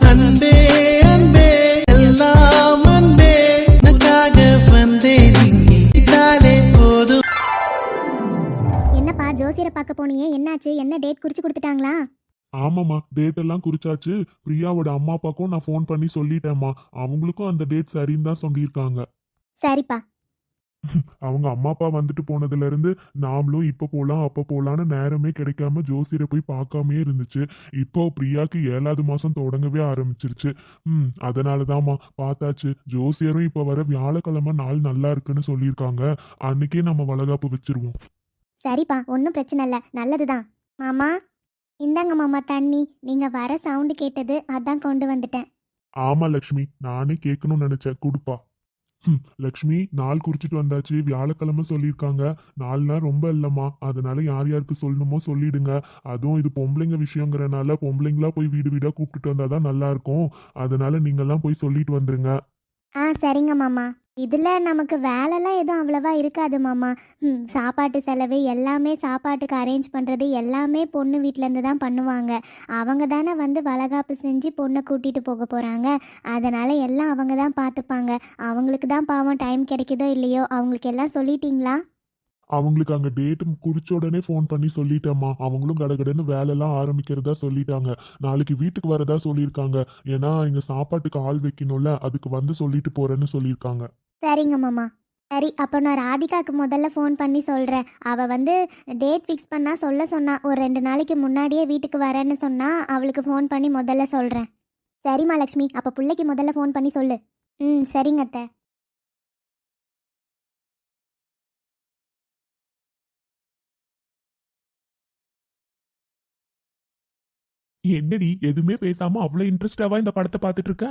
அன்பே அன்பே எல்லாம் அன்பே. உனக்காக வந்தேன் இங்கே இதாலே போதும். என்னப்பா ஜோசியரை பார்க்க போனியே? என்னாச்சு? என்ன டேட் குறிச்சு கொடுத்துட்டாங்களா? ஆமாம்மா டேட் எல்லாம் குறிச்சாச்சு. பிரியாவோட அம்மா அப்பாக்கும் நான் ஃபோன் பண்ணி சொல்லிட்டேம்மா. அவங்களுக்கும் அந்த டேட் சரின்னு தான் சொல்லியிருக்காங்க. சரிப்பா. அவங்க அம்மா அப்பா வந்துட்டு போனதுல இருந்து நாமளும் இப்ப போலாம் அப்ப போலான்னு நேரமே கிடைக்காம ஜோசியரை போய் பார்க்காமயே இருந்துச்சு. இப்போ பிரியாக்கு ஏழாவது மாசம் தொடங்கவே ஆரம்பிச்சிருச்சு. ம் அதனாலதாம்மா பார்த்தாச்சு. ஜோசியரும் இப்ப வர வியாழக்கிழமை நாள் நல்லா இருக்குன்னு சொல்லியிருக்காங்க. அன்னைக்கே நம்ம வளகாப்பு வச்சிருவோம். சரிப்பா ஒன்றும் பிரச்சனை இல்லை. நல்லதுதான். மாமா இந்தாங்க மாமா தண்ணி. நீங்க வர சவுண்டு கேட்டது அதான் கொண்டு வந்துட்டேன். ஆமா லக்ஷ்மி நானே கேட்கணும்னு நினைச்சேன். கொடுப்பா. லக்ஷ்மி நாள் குறிச்சிட்டு வந்தாச்சு. வியாழக்கிழமை சொல்லியிருக்காங்க. நாள்னா ரொம்ப இல்லம்மா. அதனால யார் யாருக்கு சொல்லணுமோ சொல்லிடுங்க. அதுவும் இது பொம்பளைங்க விஷயங்கிறனால பொம்பளைங்களா போய் வீடு வீடா கூப்பிட்டுட்டு வந்தாதான் நல்லா இருக்கும். அதனால நீங்கெல்லாம் போய் சொல்லிட்டு வந்துருங்க. ஆ சரிங்க மாமா. இதில் நமக்கு வேலைலாம் எதுவும் அவ்வளவா இருக்காது மாமா. ம் சாப்பாட்டு செலவு எல்லாமே சாப்பாட்டுக்கு அரேஞ்ச் பண்ணுறது எல்லாமே பொண்ணு வீட்டிலேருந்து தான் பண்ணுவாங்க. அவங்க தானே வந்து வளகாப்பு செஞ்சு பொண்ணை கூட்டிகிட்டு போக போகிறாங்க அதனால் எல்லாம் அவங்க தான் பார்த்துப்பாங்க அவங்களுக்கு தான் பாவம் டைம் கிடைக்குதோ இல்லையோ அவங்களுக்கு எல்லாம் சொல்லிட்டீங்களா? அவங்களுக்கு அங்கே டேட்டு குறிச்ச உடனே ஃபோன் பண்ணி சொல்லிட்டேம்மா. அவங்களும் கடகடன்னு வேலையெல்லாம் ஆரம்பிக்கிறதா சொல்லிட்டாங்க. நாளைக்கு வீட்டுக்கு வரதா சொல்லியிருக்காங்க. ஏன்னா இங்கே சாப்பாட்டுக்கு ஆள் வைக்கணும்ல. அதுக்கு வந்து சொல்லிட்டு போறேன்னு சொல்லியிருக்காங்க. சரிங்க மாமா. சரி அப்போ நான் ராதிகாவுக்கு முதல்ல ஃபோன் பண்ணி சொல்கிறேன் அவள் வந்து டேட் ஃபிக்ஸ் பண்ணால் சொல்ல சொன்னா ஒரு ரெண்டு நாளைக்கு முன்னாடியே வீட்டுக்கு வரேன்னு சொன்னா அவளுக்கு ஃபோன் பண்ணி முதல்ல சொல்கிறேன் சரிம்மா லக்ஷ்மி அப்போ பிள்ளைக்கு முதல்ல ஃபோன் பண்ணி சொல்லு. ம் சரிங்க அத்தை. என்னடி எதுவுமே பேசாம அவ்வளவு இன்ட்ரெஸ்டாவா இந்த படத்தை பார்த்துட்டு இருக்க?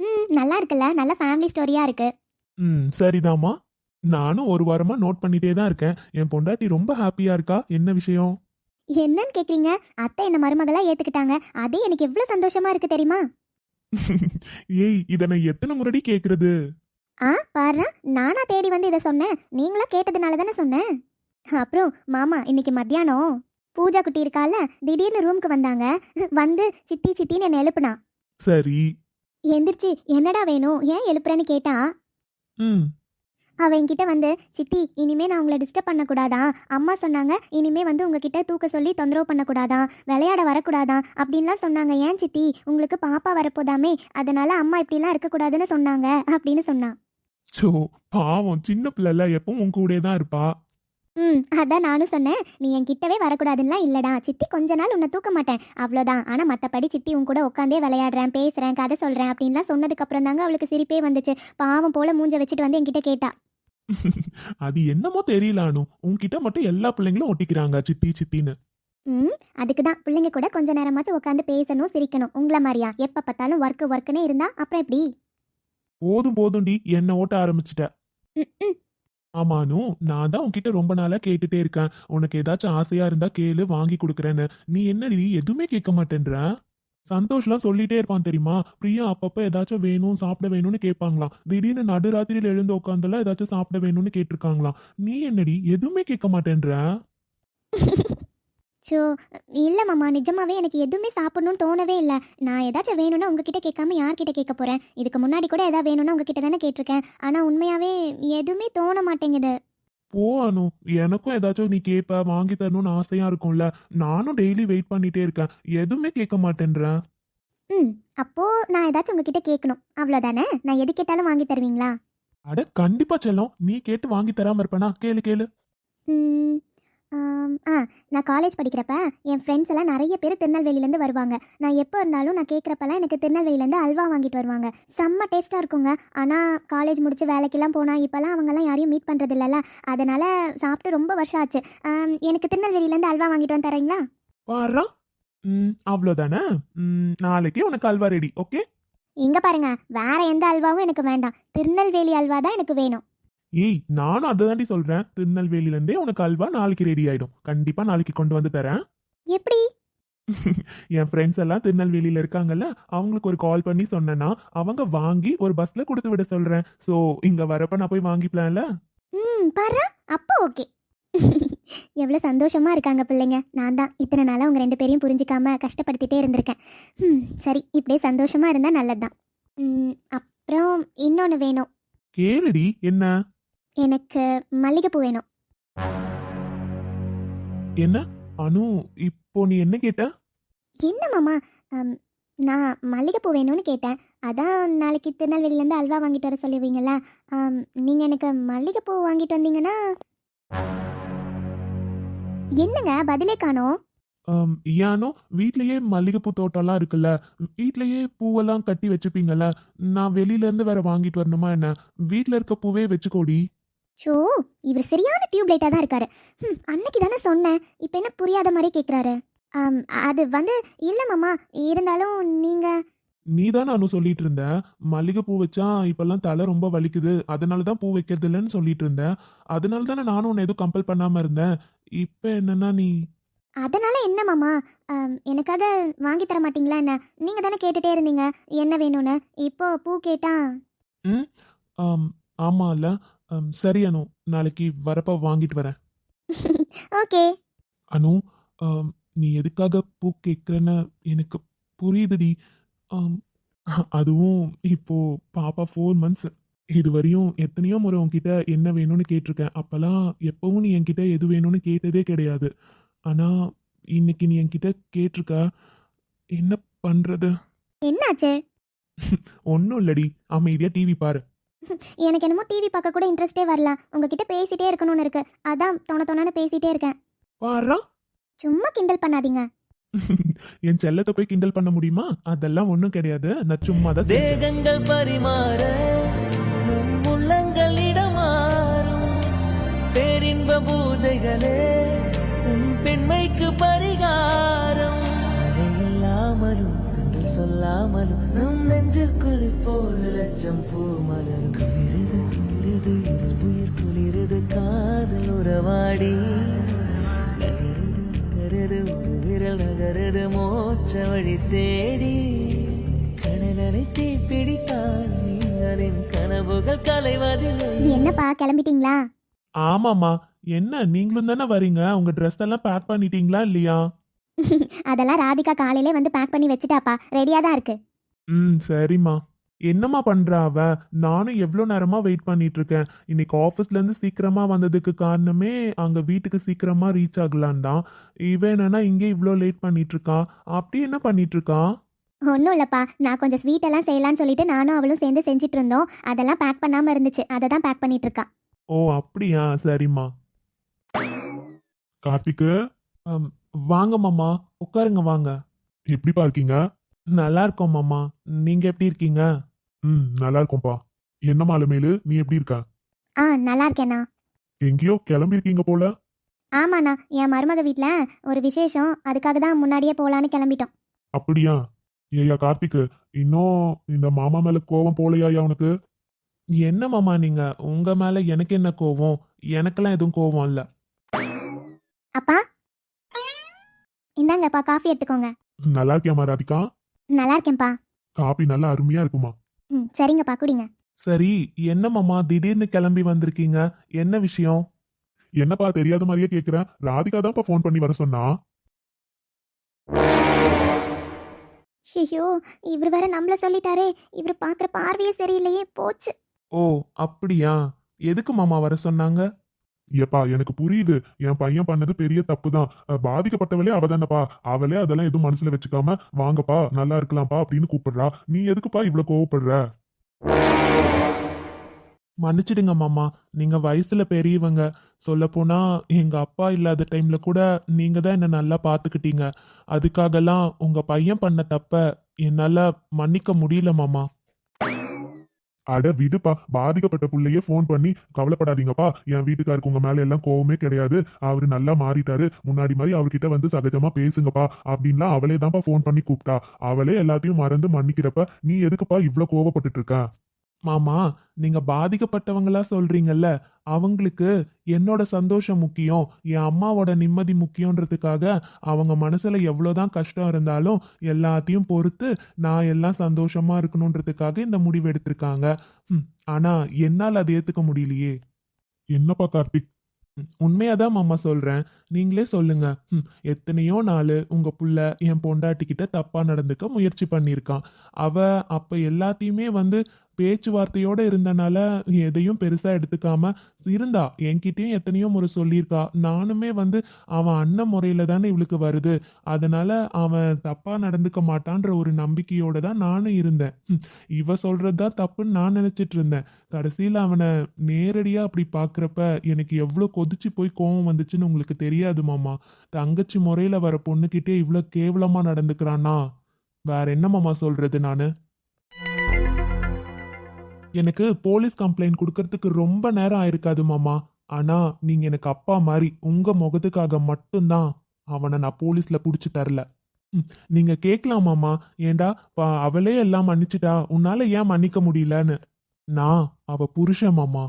ம் நல்லா இருக்குல்ல நல்ல ஃபேமிலி ஸ்டோரியாக இருக்கு. ம் சரிதாம்மா. நானும் ஒரு வாரமா நோட் பண்ணிட்டே தான் இருக்கேன். என் பொண்டாட்டி ரொம்ப ஹாப்பியா இருக்கா? என்ன விஷயம்? என்னன்னு கேட்குறீங்க அத்தை என்ன மருமகளாக ஏற்றுக்கிட்டாங்க அதே எனக்கு எவ்வளோ சந்தோஷமா இருக்கு தெரியுமா? ஏய் இதை நான் எத்தனை முறைடி கேக்குறது? ஆ பாரு நானா தேடி வந்து இதை சொன்னேன். நீங்களா கேட்டதுனால தானே சொன்னேன். அப்புறம் மாமா இன்னைக்கு மத்தியானம். பூஜா குட்டி இருக்கால திடீர்னு ரூமுக்கு வந்தாங்க. வந்து சித்தி சித்தின்னு என்னை எழுப்புனா. சரி. எந்திரிச்சு என்னடா வேணும்? ஏன் எழுப்புறேன்னு கேட்டா? ம். அவ என்கிட்ட வந்து சித்தி இனிமே நான் உங்களை டிஸ்டர்ப் பண்ணக்கூடாதா? அம்மா சொன்னாங்க இனிமே வந்து உங்ககிட்ட தூக்க சொல்லி தொந்தரவு பண்ணக்கூடாதா? விளையாட வரக்கூடாதா? அப்படின்லாம் சொன்னாங்க. ஏன் சித்தி? உங்களுக்கு பாப்பா வரப்போதாமே. அதனால அம்மா இப்படிலாம் இருக்கக்கூடாதுன்னு சொன்னாங்க. அப்படின்னு சொன்னா சோ பாவம் சின்ன பிள்ளைல எப்பவும் உன் கூடயே தான் இருப்பா? ம் அதான் நானும் சொன்னேன். நீ என் கிட்டவே வரக்கூடாதுன்னுலாம் இல்லடா. சித்தி கொஞ்ச நாள் உன்னை தூக்க மாட்டேன். அவ்வளோதான். ஆனால் மற்றபடி சித்தி உன் கூட உட்காந்தே விளையாடுறேன் பேசுகிறேன் கதை சொல்கிறேன் அப்படின்லாம் சொன்னதுக்கு அப்புறம் தாங்க அவளுக்கு சிரிப்பே வந்துச்சு. பாவம் போல மூஞ்ச வச்சுட்டு வந்து என்கிட்ட கேட்டா. அது என்னமோ தெரியல அனு. உன்கிட்ட மட்டும் எல்லா பிள்ளைங்களும் ஒட்டிக்கிறாங்க சித்தி சித்தின்னு. ம் அதுக்கு தான். பிள்ளைங்க கூட கொஞ்ச நேரமாச்சும் உட்காந்து பேசணும் சிரிக்கணும். உங்களை மாதிரியா? எப்போ பார்த்தாலும் ஒர்க்கு ஒர்க்குன்னே இருந்தா. அப்புறம் எப்படி? போதும் போதும்டி. என்ன ஓட்ட ஆரம்பிச்சிட்ட. ம், ம். ஆமானு நான் தான் உன்கிட்ட ரொம்ப நாளா கேட்டுட்டே இருக்கேன். உனக்கு ஏதாச்சும் ஆசையா இருந்தா கேளு வாங்கி கொடுக்குறேன்னு. நீ என்னடி எதுவுமே கேட்க மாட்டேன்ற? சந்தோஷ்லாம் சொல்லிட்டே இருப்பான் தெரியுமா? பிரியா அப்பப்ப ஏதாச்சும் வேணும் சாப்பிட வேணும்னு கேட்பாங்களாம். திடீர்னு நடுராத்திரியில எழுந்து உட்காந்துலாம் ஏதாச்சும் சாப்பிட வேணும்னு கேட்டிருக்காங்களாம். நீ என்னடி எதுவுமே கேட்க மாட்டேன்ற? ஸோ இல்லை மாமா நிஜமாவே எனக்கு எதுவுமே சாப்பிடணும்னு தோணவே இல்லை. நான் ஏதாச்சும் வேணும்னா உங்ககிட்ட கேட்காம யார்கிட்ட கேட்க போகிறேன் இதுக்கு முன்னாடி கூட ஏதாவது வேணும்னா உங்ககிட்ட தானே கேட்டிருக்கேன். ஆனால் உண்மையாகவே எதுவுமே தோண மாட்டேங்குது. போ அனு. எனக்கும் ஏதாச்சும் நீ கேட்ப வாங்கி தரணும்னு ஆசையா இருக்கும்ல. நானும் டெய்லி வெயிட் பண்ணிட்டே இருக்கேன். எதுவுமே கேட்க மாட்டேன்ற. ம் அப்போ நான் ஏதாச்சும் உங்ககிட்ட கேட்கணும். அவ்வளோதானே நான் எது கேட்டாலும் வாங்கி தருவீங்களா? அட கண்டிப்பா செல்லம். நீ கேட்டு வாங்கி தராம இருப்பேனா? கேளு கேளு. ம், ஆ நான் காலேஜ் படிக்கிறப்ப என் ஃப்ரெண்ட்ஸ் எல்லாம் நிறைய பேர் திருநெல்வேலியிலேருந்து வருவாங்க. நான் எப்போ இருந்தாலும் நான் கேட்குறப்பெல்லாம் எனக்கு திருநெல்வேலியிலேருந்து அல்வா வாங்கிட்டு வருவாங்க. செம்ம டேஸ்ட்டாக இருக்குங்க. ஆனால் காலேஜ் முடிச்சு வேலைக்கெல்லாம் போனால் இப்போல்லாம் அவங்கெல்லாம் யாரையும் மீட் பண்ணுறது இல்லைல்ல அதனால் சாப்பிட்டு ரொம்ப வருஷம் ஆச்சு. எனக்கு திருநெல்வேலியிலேருந்து அல்வா வாங்கிட்டு வந்து தரீங்களா? பாரா? ம் அவ்வளோதானே? நாளைக்கு உனக்கு அல்வா ரெடி ஓகே இங்கே பாருங்க வேற எந்த அல்வாவும் எனக்கு வேண்டாம். திருநெல்வேலி அல்வா தான் எனக்கு வேணும். ஏய் நானும் அதை தாண்டி சொல்றேன். திருநெல்வேலில இருந்தே உனக்கு அல்வா நாளைக்கு ரெடி ஆயிடும். கண்டிப்பா நாளைக்கு கொண்டு வந்து தரேன். எப்படி? என் ஃப்ரெண்ட்ஸ் எல்லாம் திருநெல்வேலியில இருக்காங்கல்ல அவங்களுக்கு ஒரு கால் பண்ணி சொன்னேன்னா அவங்க வாங்கி ஒரு பஸ்ல கொடுத்து விட சொல்றேன். ஸோ இங்க வரப்ப நான் போய் வாங்கிப்பலாம்ல? ம் பாரு அப்போ ஓகே எவ்வளோ சந்தோஷமா இருக்காங்க பிள்ளைங்க. நான் தான் இத்தனை நாளாக உங்கள் ரெண்டு பேரையும் புரிஞ்சிக்காம கஷ்டப்படுத்திட்டே இருந்திருக்கேன். ம் சரி இப்படியே சந்தோஷமா இருந்தால் நல்லதுதான். ம், அப்புறம் இன்னொன்று வேணும். கேளுடி என்ன? எனக்கு மல்லிகைப்பூ வேணும். என்ன? அனு இப்போ நீ என்ன கேட்ட? என்ன மாமா? அம், நான் மல்லிகைப்பூ வேணும்னு கேட்டேன். அதான் நாளைக்கு திருநெல்வேலியிலேருந்து அல்வா வாங்கிட்டு வர சொல்லுவீங்களா? நீங்கள் எனக்கு மல்லிகைப்பூ வாங்கிட்டு வந்தீங்கன்னா? என்னங்க பதிலே காணோம். ஆம், ஏனோ வீட்லயே மல்லிகைப்பூ தோட்டம்லாம் இருக்குல்ல. வீட்லயே பூவெல்லாம் கட்டி வச்சுப்பீங்கல்ல. நான் வெளியில இருந்து வேற வாங்கிட்டு வரணுமா என்ன? வீட்ல இருக்க பூவே வச்சுக்கோடி. ஷோ இவர் சரியான டியூப் லைட்டாக தான் இருக்காரு. ம், அன்னைக்கு தானே சொன்னேன். இப்போ என்ன புரியாத மாதிரி கேட்குறாரு அது வந்து இல்லை மாமா இருந்தாலும் நீங்கள் நீ தானே அனு சொல்லிட்டு இருந்த? மல்லிகைப்பூ வச்சா இப்பெல்லாம் தலை ரொம்ப வலிக்குது. அதனால தான் பூ வைக்கிறது இல்லைன்னு சொல்லிட்டு இருந்தேன் அதனால தானே நானும் உன்னை எதுவும் கம்பல் பண்ணாம இருந்தேன். இப்போ என்னன்னா நீ? அதனால என்ன மாமா? எனக்காக வாங்கி தர மாட்டீங்களா என்ன? நீங்கள் தானே கேட்டுட்டே இருந்தீங்க. என்ன வேணும்னு? இப்போ பூ கேட்டா? ஆம், ஆமா இல்ல சரி அனு. நாளைக்கு வரப்ப வாங்கிட்டு வரேன். ஓகே. அனு ஆம், நீ எதுக்காக பூ கேட்குறன்னு எனக்கு புரியுதுடி. ஆம், அதுவும் இப்போ பாப்பா ஃபோர் மந்த்ஸ் இது வரையும் எத்தனையோ முறை உன்கிட்ட என்ன வேணும்னு கேட்டிருக்கேன். அப்போல்லாம் எப்பவும் நீ என்கிட்ட எது வேணும்னு கேட்டதே கிடையாது. ஆனால் இன்னைக்கு நீ என்கிட்ட கேட்டிருக்க என்ன பண்ணுறது என்னாச்சு? ஒன்றும் இல்லடி. அமைதியாக டிவி பாரு. எனக்கு என்னமோ டிவி பார்க்க கூட இன்ட்ரெஸ்டே வரல. உங்ககிட்ட பேசிட்டே இருக்கணும்னு இருக்கு. அதான் தொண தொணன்னு பேசிட்டே இருக்கேன். பாரா சும்மா கிண்டல் பண்ணாதீங்க. என் செல்லத்தை போய் கிண்டல் பண்ண முடியுமா? அதெல்லாம் ஒன்றும் கிடையாது. நான் சும்மா தான். தேகங்கள் பரிமாற நம் உள்ளங்கள் இடமாறும். பேரின்ப பூஜைகளே சொல்லாமலும் நம் நெஞ்சுக்குள் இப்போது லட்சம் பூ மலரும். குளிருது குளிருது இரு உயிர் குளிருது காதல் உறவாடி. நகருது நகருது ஒரு விரல் நகருது மோட்ச வழி தேடி. கடலரை தீப்பிடித்தால் நீங்களின் கனவுகள் கலைவதில்லை. என்னப்பா கிளம்பிட்டீங்களா? ஆமாம்மா. என்ன நீங்களும் தானே வரீங்க? உங்க ட்ரெஸ் எல்லாம் பேக் பண்ணிட்டீங்களா இல்லையா? அதெல்லாம் ராதிகா காலையிலே வந்து பேக் பண்ணி வச்சுட்டாப்பா. ரெடியாக தான் இருக்கு. ம் சரிம்மா. என்னம்மா பண்றா அவ? நானும் எவ்வளோ நேரமா வெயிட் பண்ணிட்டு இருக்கேன் இன்னைக்கு ஆஃபீஸ்ல இருந்து சீக்கிரமா வந்ததுக்கு காரணமே அங்க வீட்டுக்கு சீக்கிரமா ரீச் ஆகலான் தான். இவன் என்னன்னா இங்கே இவ்வளோ லேட் பண்ணிட்டு இருக்கான் அப்படி என்ன பண்ணிட்டு இருக்கான் ஒன்றும் இல்லைப்பா. நான் கொஞ்சம் ஸ்வீட் எல்லாம் செய்யலாம்னு சொல்லிட்டு நானும் அவளும் சேர்ந்து செஞ்சுட்டு இருந்தோம் அதெல்லாம் பேக் பண்ணாமல் இருந்துச்சு. அதை தான் பேக் பண்ணிட்டு இருக்கா ஓ அப்படியா? சரிம்மா. கார்த்திக்கு? ஆம், வாங்க மாமா. உட்காருங்க வாங்க. எப்படிப்பா இருக்கீங்க? நல்லா இருக்கோம் மாமா. நீங்க எப்படி இருக்கீங்க? ம் நல்லா இருக்கோம்ப்பா என்ன மாலுமேலு நீ எப்படி இருக்க? ஆ நல்லா இருக்கேண்ணா எங்கேயோ கிளம்பி இருக்கீங்க போல. ஆமாண்ணா. என் மருமக வீட்டில் ஒரு விசேஷம். அதுக்காக தான் முன்னாடியே போகலான்னு கிளம்பிட்டோம். அப்படியா? ஏய்யா கார்த்திக் இன்னும் இந்த மாமா மேல கோவம் போலையா உனக்கு? என்ன மாமா நீங்க? உங்க மேல எனக்கு என்ன கோவம்? எனக்கெல்லாம் எதுவும் கோவம் இல்ல. அப்பா இந்தாங்கப்பா காஃபி எடுத்துக்கோங்க. நல்லா இருக்கியாமா ராதிகா? நல்லா இருக்கேன்ப்பா. காபி நல்லா அருமையா இருக்குமா? ம் சரிங்கப்பா குடிங்க. சரி என்ன மாமா திடீர்னு கிளம்பி வந்திருக்கீங்க? என்ன விஷயம்? என்னப்பா தெரியாத மாதிரியே கேக்குறேன் ராதிகா தான்ப்பா ஃபோன் பண்ணி வர சொன்னா. ஷியோ இவர் வேற நம்மள சொல்லிட்டாரே. இவர் பார்க்குற பார்வையே சரியில்லையே போச்சு. ஓ அப்படியா? எதுக்கு மாமா வர சொன்னாங்க? ஏப்பா எனக்கு புரியுது. என் பையன் பண்ணது பெரிய தப்பு தான் பாதிக்கப்பட்டவளே அவதானப்பா அவளே அதெல்லாம் எதுவும் மனசுல வச்சுக்காம வாங்கப்பா நல்லா இருக்கலாம்ப்பா அப்படின்னு கூப்பிடுறா. நீ எதுக்குப்பா இவ்வளவு கோவப்படுற? மன்னிச்சிடுங்க மாமா. நீங்க வயசுல பெரியவங்க. சொல்லப்போனா எங்க அப்பா இல்லாத டைம்ல கூட நீங்க தான் என்ன நல்லா பாத்துக்கிட்டீங்க. அதுக்காகலாம் உங்க பையன் பண்ண தப்ப என்னால மன்னிக்க முடியல மாமா. அட விடுப்பா. பாதிக்கப்பட்ட புள்ளையே ஃபோன் பண்ணி கவலைப்படாதீங்கப்பா. என் வீட்டுக்காருக்கு உங்க மேல எல்லாம் கோவமே கிடையாது. அவரு நல்லா மாறிட்டாரு. முன்னாடி மாதிரி அவர்கிட்ட வந்து சகஜமா பேசுங்கப்பா. அப்படின்லாம் அவளே தான்ப்பா ஃபோன் பண்ணி கூப்பிட்டா. அவளே எல்லாத்தையும் மறந்து மன்னிக்கிறப்ப நீ எதுக்குப்பா இவ்ளோ கோவப்பட்டுட்டு இருக்க? மாமா நீங்க பாதிக்கப்பட்டவங்களா சொல்றீங்கல்ல அவங்களுக்கு என்னோட சந்தோஷம் முக்கியம் என் அம்மாவோட நிம்மதி முக்கியன்றதுக்காக அவங்க மனசுல எவ்வளோதான் கஷ்டம் இருந்தாலும் எல்லாத்தையும் பொறுத்து நான் எல்லாம் சந்தோஷமா இருக்கணுன்றதுக்காக இந்த முடிவு எடுத்திருக்காங்க. ம், ஆனா என்னால் அதை ஏத்துக்க முடியலையே. என்னப்பா கார்த்திக்? உண்மையாதான் மாமா சொல்றேன். நீங்களே சொல்லுங்க. ம், எத்தனையோ நாள் உங்க புள்ள என் பொண்டாட்டிக்கிட்ட தப்பா நடந்துக்க முயற்சி பண்ணியிருக்கான். அவ அப்ப எல்லாத்தையுமே வந்து பேச்சுவார்த்தையோட இருந்தனால எதையும் பெருசா எடுத்துக்காம இருந்தா என்கிட்டயும் எத்தனையோ முறை சொல்லியிருக்கா. நானுமே வந்து அவன் அண்ணன் முறையில தானே இவளுக்கு வருது. அதனால அவன் தப்பா நடந்துக்க மாட்டான்ற ஒரு நம்பிக்கையோட தான் நானும் இருந்தேன். இவ சொல்றதுதான் தப்புன்னு நான் நினைச்சிட்டு இருந்தேன். கடைசியில் அவனை நேரடியாக அப்படி பார்க்குறப்ப எனக்கு எவ்வளோ கொதிச்சு போய் கோவம் வந்துச்சுன்னு உங்களுக்கு தெரியாது மாமா. தங்கச்சி முறையில் வர பொண்ணுக்கிட்டே இவ்வளோ கேவலமாக நடந்துக்கிறான்னா வேற என்ன மாமா சொல்றது நான்? எனக்கு போலீஸ் கம்ப்ளைண்ட் கொடுக்கறதுக்கு ரொம்ப நேரம் ஆயிருக்காது மாமா. ஆனா நீங்க எனக்கு அப்பா மாதிரி உங்க முகத்துக்காக மட்டும்தான் அவனை நான் போலீஸ்ல புடிச்சு தரல. ம், நீங்க கேட்கலாம் மாமா. ஏண்டா அவளே எல்லாம் மன்னிச்சிட்டா? உன்னால ஏன் மன்னிக்க முடியலன்னு? நான் அவ புருஷன் மாமா.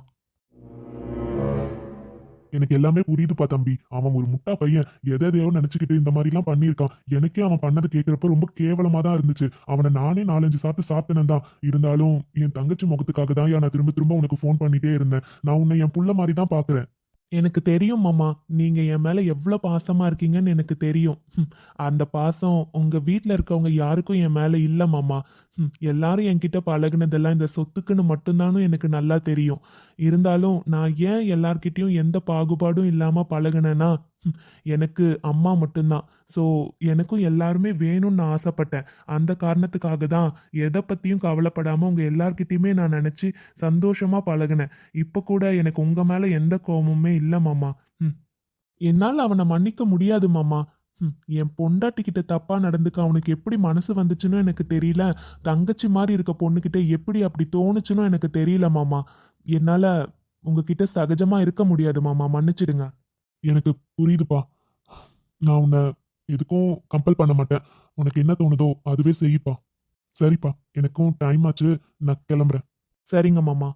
எனக்கு எல்லாமே புரியுதுப்பா தம்பி. அவன் ஒரு முட்டா பையன். எதை எதையோ நினைச்சுக்கிட்டு இந்த மாதிரி எல்லாம் பண்ணியிருக்கான். எனக்கே அவன் பண்ணது கேட்கறப்ப ரொம்ப கேவலமா தான் இருந்துச்சு. அவனை நானே நாலஞ்சு சாப்பிட்டு சாப்பிட்டேன் தான் இருந்தாலும் என் தங்கச்சி முகத்துக்காக தான் நான் திரும்ப திரும்ப உனக்கு ஃபோன் பண்ணிட்டே இருந்தேன். நான் உன்னை என் புள்ள மாதிரி தான் பாக்குறேன். எனக்கு தெரியும் மாமா. நீங்க என் மேல எவ்வளவு பாசமா இருக்கீங்கன்னு எனக்கு தெரியும். அந்த பாசம் உங்க வீட்ல இருக்கவங்க யாருக்கும் என் மேல இல்ல மாமா. எல்லாரும் என்கிட்ட பழகுனதெல்லாம் இந்த சொத்துக்குன்னு மட்டும்தானும் எனக்கு நல்லா தெரியும். இருந்தாலும் நான் ஏன் எல்லார்கிட்டயும் எந்த பாகுபாடும் இல்லாம பழகினேன்னா எனக்கு அம்மா மட்டும்தான். ஸோ எனக்கும் எல்லாருமே வேணும்னு நான் ஆசைப்பட்டேன். அந்த காரணத்துக்காக தான் எதை பற்றியும் கவலைப்படாமல் உங்கள் எல்லார்கிட்டேயுமே நான் நினச்சி சந்தோஷமாக பழகினேன். இப்போ கூட எனக்கு உங்கள் மேலே எந்த கோபமுமே இல்லை மாமா. ம். என்னால் அவனை மன்னிக்க முடியாது மாமா. என் பொண்டாட்டிக்கிட்ட தப்பா நடந்துக்க அவனுக்கு எப்படி மனசு வந்துச்சுன்னு எனக்கு தெரியல. தங்கச்சி மாதிரி இருக்க பொண்ணுக்கிட்ட எப்படி அப்படி தோணுச்சுன்னு எனக்கு தெரியல மாமா. என்னால உங்ககிட்ட சகஜமா இருக்க முடியாது மாமா. மன்னிச்சிடுங்க. எனக்கு புரியுதுப்பா. நான் உன்னை எதுக்கும் கம்பல் பண்ண மாட்டேன். உனக்கு என்ன தோணுதோ அதுவே செய்யுப்பா. சரிப்பா. எனக்கும் டைம் ஆச்சு. நான் கிளம்புறேன். சரிங்க மாமா.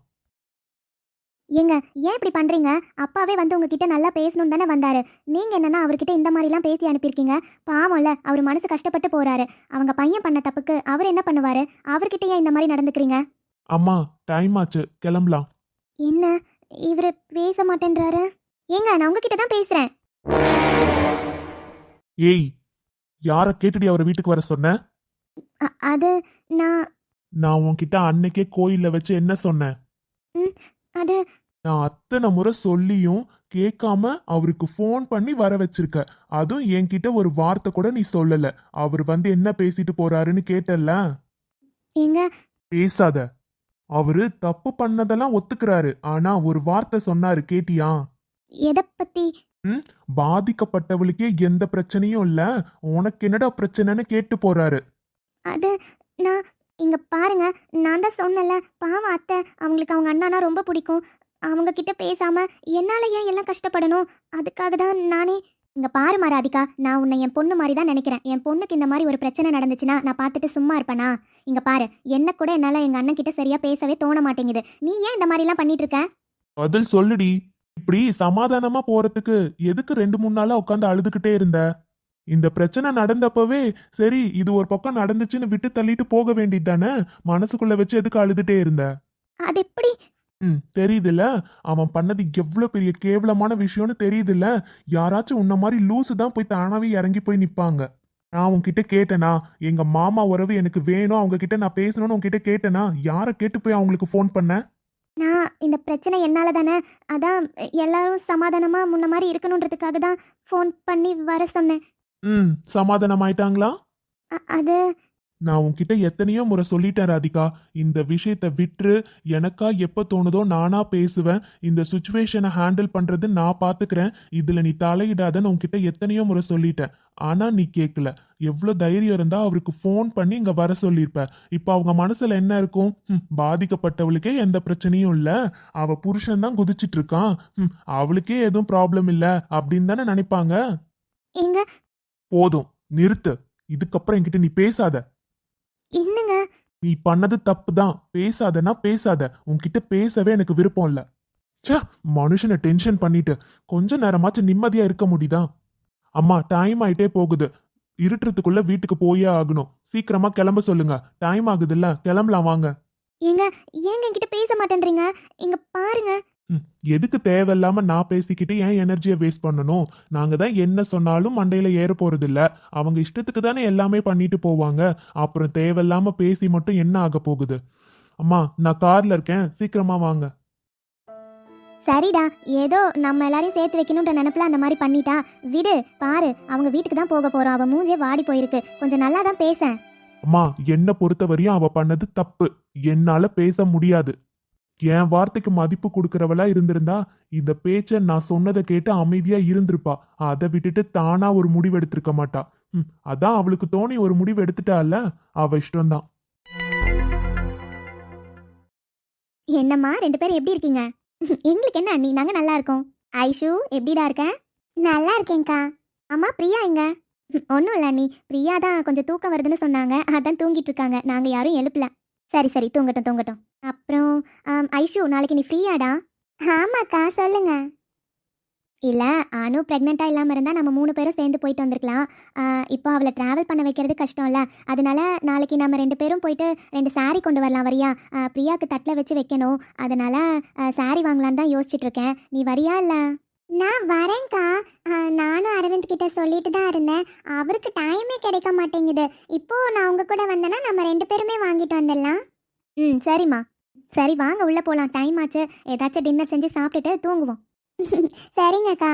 ஏங்க ஏன் இப்படி பண்றீங்க? அப்பாவே வந்து உங்ககிட்ட நல்லா பேசணும் தானே வந்தாரு. நீங்க என்னன்னா அவர்கிட்ட இந்த மாதிரிலாம் பேசி அனுப்பியிருக்கீங்க. பாவம்ல அவர் மனசு கஷ்டப்பட்டு போறாரு. அவங்க பையன் பண்ண தப்புக்கு அவர் என்ன பண்ணுவாரு? அவர்கிட்ட ஏன் இந்த மாதிரி நடந்துக்கிறீங்க? அம்மா டைம் ஆச்சு. கிளம்பலாம். என்ன? இவரு பேச மாட்டேன்றாரு? ஏங்க நான் உங்ககிட்ட தான் பேசுறேன். ஏய் யாரை கேட்டுடி அவரை வீட்டுக்கு வர சொன்னேன் அ- அது நான் நான் உன்கிட்ட அன்னைக்கே கோயில்ல வச்சு என்ன சொன்னேன் அது? நான் அத்தனை முறை சொல்லியும் கேட்காம அவருக்கு ஃபோன் பண்ணி வர வச்சிருக்க. அதுவும் என்கிட்ட ஒரு வார்த்தை கூட நீ சொல்லல. அவர் வந்து என்ன பேசிட்டு போறாருன்னு கேட்டல்ல? ஏங்க பேசாத. அவரு தப்பு பண்ணதெல்லாம் ஒத்துக்கிறாரு. ஆனா ஒரு வார்த்தை சொன்னாரு கேட்டியா? எதை பத்தி? பாதிக்கப்பட்டவளுக்கே எந்த பிரச்சனையும் இல்ல. உனக்கு என்னடா பிரச்சனைன்னு கேட்டு போறாரு. அது நான் இங்க பாருங்க நான் தான் சொன்னல பாவம் அத்தை அவங்களுக்கு அவங்க அண்ணானா ரொம்ப பிடிக்கும். அவங்க கிட்ட பேசாம என்னால ஏன் எல்லாம் கஷ்டப்படணும்? அதுக்காக தான் நானே இங்க பாரு ராதிகா நான் உன்னை என் பொண்ணு மாதிரி தான் நினைக்கிறேன். என் பொண்ணுக்கு இந்த மாதிரி ஒரு பிரச்சனை நடந்துச்சுன்னா நான் பார்த்துட்டு சும்மா இருப்பேனா? இங்க பாரு என்ன கூட என்னால எங்க அண்ணன் கிட்ட சரியா பேசவே தோண மாட்டேங்குது. நீ ஏன் இந்த மாதிரி எல்லாம் பண்ணிட்டு இருக்க? பதில் சொல்லுடி. இப்படி சமாதானமா போறதுக்கு எதுக்கு ரெண்டு மூணு நாளா உட்காந்து அழுதுகிட்டே இருந்த? இந்த பிரச்சனை நடந்தப்பவே சரி இது ஒரு பக்கம் நடந்துச்சுன்னு விட்டு தள்ளிட்டு போக வேண்டியது தானே மனசுக்குள்ள வச்சு எதுக்கு அழுதுட்டே இருந்த? அது எப்படி? ம் தெரியுதுல்ல. அவன் பண்ணது எவ்வளவு பெரிய கேவலமான விஷயம்னு தெரியுதுல்ல. யாராச்சும் உன்ன மாதிரி லூசு தான் போய் தானாவே இறங்கி போய் நிப்பாங்க. நான் உன்கிட்ட கேட்டேனா? எங்க மாமா உறவு எனக்கு வேணும். அவங்க கிட்ட நான் பேசணும்னு உன்கிட்ட கேட்டேனா? யாரை கேட்டு போய் அவங்களுக்கு ஃபோன் பண்ண? நான் இந்த பிரச்சனை என்னால தானே? அதான் எல்லாரும் சமாதானமா முன்ன மாதிரி இருக்கணுன்றதுக்காக தான் ஃபோன் பண்ணி வர சொன்னேன். ம் சமாதானம் ஆயிட்டாங்களா அது நான் உன்கிட்ட எத்தனையோ முறை சொல்லிட்டேன் ராதிகா. இந்த விஷயத்த விட்டுரு. எனக்கா எப்ப தோணுதோ நானா பேசுவேன். இந்த சுச்சுவேஷனை ஹேண்டில் பண்றது நான் பாத்துக்கிறேன். இதுல நீ தலையிடாதன்னு உன்கிட்ட எத்தனையோ முறை சொல்லிட்டேன். ஆனா நீ கேட்கல எவ்வளவு தைரியம் இருந்தா அவருக்கு ஃபோன் பண்ணி இங்க வர சொல்லியிருப்ப இப்ப அவங்க மனசுல என்ன இருக்கும்? பாதிக்கப்பட்டவளுக்கே எந்த பிரச்சனையும் இல்ல. அவ புருஷன் தான் குதிச்சிட்டு இருக்கான். அவளுக்கே எதுவும் ப்ராப்ளம் இல்ல. அப்படின்னு தானே நினைப்பாங்க? போதும் நிறுத்து. இதுக்கப்புறம் என்கிட்ட நீ பேசாத. என்னங்க? நீ பண்ணது தப்பு தான் பேசாதனா பேசாத. உன்கிட்ட பேசவே எனக்கு விருப்பம் இல்ல. ச்சே மனுஷனை டென்ஷன் பண்ணிட்டு கொஞ்ச நேரமாச்சும் நிம்மதியா இருக்க முடியுதா? அம்மா டைம் ஆயிட்டே போகுது. இருட்டுறதுக்குள்ள வீட்டுக்கு போயே ஆகணும். சீக்கிரமா கிளம்ப சொல்லுங்க. டைம் ஆகுதுல்ல. கிளம்பலாம் வாங்க. ஏங்க ஏங்க என்கிட்ட பேச மாட்டேன்றீங்க? இங்க பாருங்க. எதுக்கு தேவையில்லாம நான் பேசிக்கிட்டு ஏன் எனர்ஜியை வேஸ்ட் பண்ணணும்? நாங்க தான் என்ன சொன்னாலும் மண்டையில ஏற போறதில்ல. அவங்க இஷ்டத்துக்கு தானே எல்லாமே பண்ணிட்டு போவாங்க. அப்புறம் தேவையில்லாம பேசி மட்டும் என்ன ஆக போகுது? அம்மா நான் கார்ல இருக்கேன். சீக்கிரமா வாங்க. சரிடா. ஏதோ நம்ம எல்லாரையும் சேர்த்து வைக்கணுன்ற நினப்புல அந்த மாதிரி பண்ணிட்டா. விடு பாரு. அவங்க வீட்டுக்கு தான் போக போறோம் அவ மூஞ்சே வாடி போயிருக்கு. கொஞ்சம் நல்லா தான் பேச. அம்மா என்ன பொறுத்தவரையும் அவ பண்ணது தப்பு. என்னால பேச முடியாது. என் வார்த்தைக்கு மதிப்பு கொடுக்கறவளா இருந்திருந்தா இந்த பேச்ச நான் சொன்னதை கேட்டு அமைதியா இருந்திருப்பா. அதை விட்டுட்டு தானா ஒரு முடிவு எடுத்திருக்க மாட்டா. ம், அதான் அவளுக்கு தோணி ஒரு முடிவு எடுத்துட்டால அவ இஷ்டம்தான். என்னம்மா ரெண்டு பேரும் எப்படி இருக்கீங்க? எங்களுக்கு என்ன அண்ணி நாங்க நல்லா இருக்கோம். ஐஷு எப்படிடா இருக்க? நல்லா இருக்கேன்க்கா. அம்மா பிரியா எங்க? ஒன்றும் இல்லை அண்ணி பிரியா தான் கொஞ்சம் தூக்கம் வருதுன்னு சொன்னாங்க. அதான் தூங்கிட்டு இருக்காங்க. நாங்கள் யாரும் எழுப்பல. சரி சரி தூங்கட்டும் தூங்கட்டும். அப்புறம் ஐஷு நாளைக்கு நீ ஃப்ரீயாடா? ஆமாக்கா சொல்லுங்க. இல்லை அனு ப்ரெக்னெண்ட்டாக இல்லாமல் இருந்தால் நம்ம மூணு பேரும் சேர்ந்து போயிட்டு வந்திருக்கலாம். இப்போ அவளை ட்ராவல் பண்ண வைக்கிறது கஷ்டம்ல. அதனால நாளைக்கு நம்ம ரெண்டு பேரும் போயிட்டு ரெண்டு saree கொண்டு வரலாம் வரியா? ஆ, பிரியாக்கு தட்டில் வச்சு வைக்கணும். அதனால saree வாங்கலான்னு தான் யோசிச்சுட்டு இருக்கேன் நீ வரியா இல்லை? நான் வரேன்க்கா. நானும் அரவிந்த் கிட்ட சொல்லிட்டு தான் இருந்தேன். அவருக்கு டைமே கிடைக்க மாட்டேங்குது. இப்போ நான் உங்க கூட வந்தேன்னா நம்ம ரெண்டு பேருமே வாங்கிட்டு வந்துடலாம். ம் சரிம்மா. சரி வாங்க உள்ள போகலாம் டைம் ஆச்சு. ஏதாச்சும் டின்னர் செஞ்சு சாப்பிட்டுட்டு தூங்குவோம். சரிங்கக்கா.